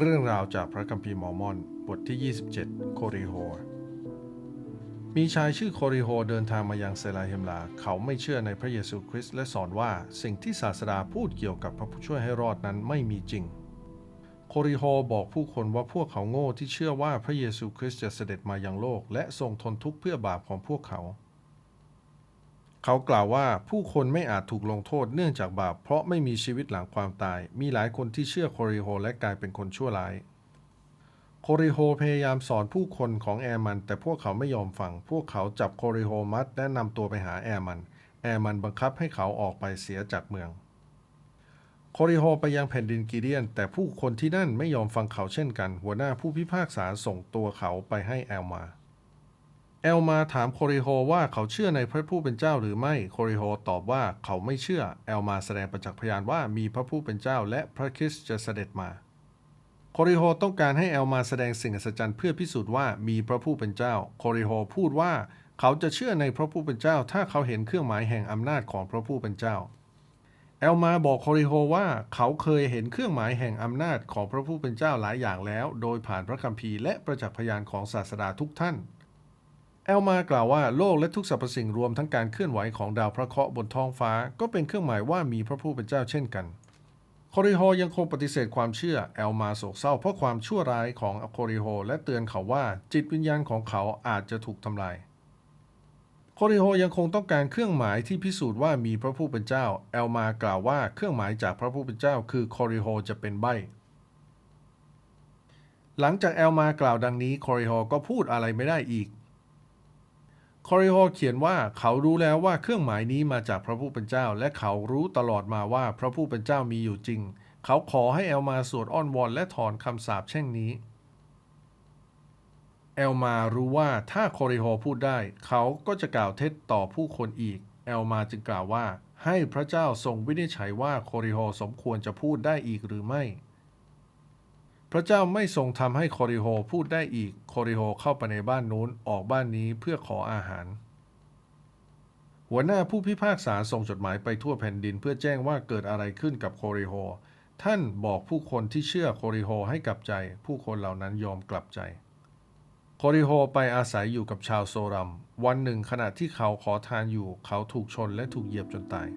เรื่องราวจากพระคัมภีร์มอร์มอน บทที่ 27 โคริโฮ มีชายชื่อโคริโฮเดินทางมายังเซลาเฮมลา เขาไม่เชื่อในพระเยซูคริสต์และสอนว่าสิ่งที่ศาสดาพูดเกี่ยวกับพระผู้ช่วยให้รอดนั้นไม่มีจริง โคริโฮบอกผู้คนว่าพวกเขาโง่ที่เชื่อว่าพระเยซูคริสต์จะเสด็จมายังโลก และทรงทนทุกข์เพื่อบาปของพวกเขา เขากล่าวว่าผู้คนไม่อาจถูกลงโทษเนื่องจากบาปเพราะไม่มีชีวิตหลังความตาย มีหลายคนที่เชื่อโคริโฮและกลายเป็นคนชั่วร้าย โคริโฮพยายามสอนผู้คนของแอร์มัน แต่พวกเขาไม่ยอมฟัง พวกเขาจับโคริโฮมัดและนำตัวไปหาแอร์มัน แอร์มันบังคับให้เขาออกไปเสียจากเมือง โคริโฮไปยังแผ่นดินกิเดียน แต่ผู้คนที่นั่นไม่ยอมฟังเขาเช่นกัน หัวหน้าผู้พิพากษาส่งตัวเขาไปให้แอลมา แอลมาถามโคริโฮว่าเขาเชื่อในพระผู้เป็นเจ้าหรือไม่ โคริโฮตอบว่าเขาไม่เชื่อแอลมาแสดงประจักษ์พยานว่ามีพระผู้เป็นเจ้าและพระคริสต์จะเสด็จมา โคริโฮต้องการให้แอลมาแสดงสิ่งอัศจรรย์เพื่อพิสูจน์ว่ามีพระผู้เป็นเจ้า โคริโฮพูดว่าเขาจะเชื่อในพระผู้เป็นเจ้า ถ้าเขาเห็นเครื่องหมายแห่งอำนาจของพระผู้เป็นเจ้าแอลมาบอกโคริโฮว่าเขาเคยเห็นเครื่องหมายแห่งอำนาจของพระผู้เป็นเจ้าหลายอย่างแล้ว โดยผ่านพระคัมภีร์และประจักษ์พยานของศาสดาทุกท่าน แอลมากล่าวว่าโลกและทุกสรรพสิ่งรวมทั้งการเคลื่อนไหวของดาวพระเคราะห์บนท้องฟ้า ก็เป็นเครื่องหมายว่ามีพระผู้เป็นเจ้าเช่นกันโคริโฮยังคงปฏิเสธความเชื่อแอลมาโศกเศร้าเพราะความชั่วร้ายของโคริโฮและเตือนเขาว่าจิตวิญญาณของเขาอาจจะถูกทำลายโคริโฮยังคงต้องการเครื่องหมายที่พิสูจน์ว่ามีพระผู้เป็นเจ้าแอลมากล่าวว่าเครื่องหมายจากพระผู้เป็นเจ้า คือโคริโฮจะเป็นใบหลังจากแอลมากล่าวดังนี้โคริโฮก็พูดอะไรไม่ได้อีก คอริโฮเขียนว่าเขารู้แล้วว่าเครื่องหมายนี้มาจากพระผู้เป็นเจ้า และเขารู้ตลอดมาว่าพระผู้เป็นเจ้ามีอยู่จริง เขาขอให้แอลมาสวดอ้อนวอนและถอนคำสาปเช่นนี้แอลมารู้ว่าถ้าโคริโฮพูดได้ เขาก็จะกล่าวเท็จต่อผู้คนอีกแอลมาจึงกล่าวว่า ให้พระเจ้าทรงวินิจฉัยว่าโคริโฮสมควรจะพูดได้อีกหรือไม่ พระเจ้าไม่ทรงทำให้โคริโฮพูดได้อีกโคริโฮเข้าไปในบ้านนู้นออกบ้านนี้เพื่อขออาหาร หัวหน้าผู้พิพากษาส่งจดหมายไปทั่วแผ่นดินเพื่อแจ้งว่าเกิดอะไรขึ้นกับโคริโฮ ท่านบอกผู้คนที่เชื่อโคริโฮให้กลับใจ ผู้คนเหล่านั้นยอมกลับใจโคริโฮไปอาศัยอยู่กับชาวโซรัม วันหนึ่งขณะที่เขาขอทานอยู่ เขาถูกชนและถูกเหยียบจนตาย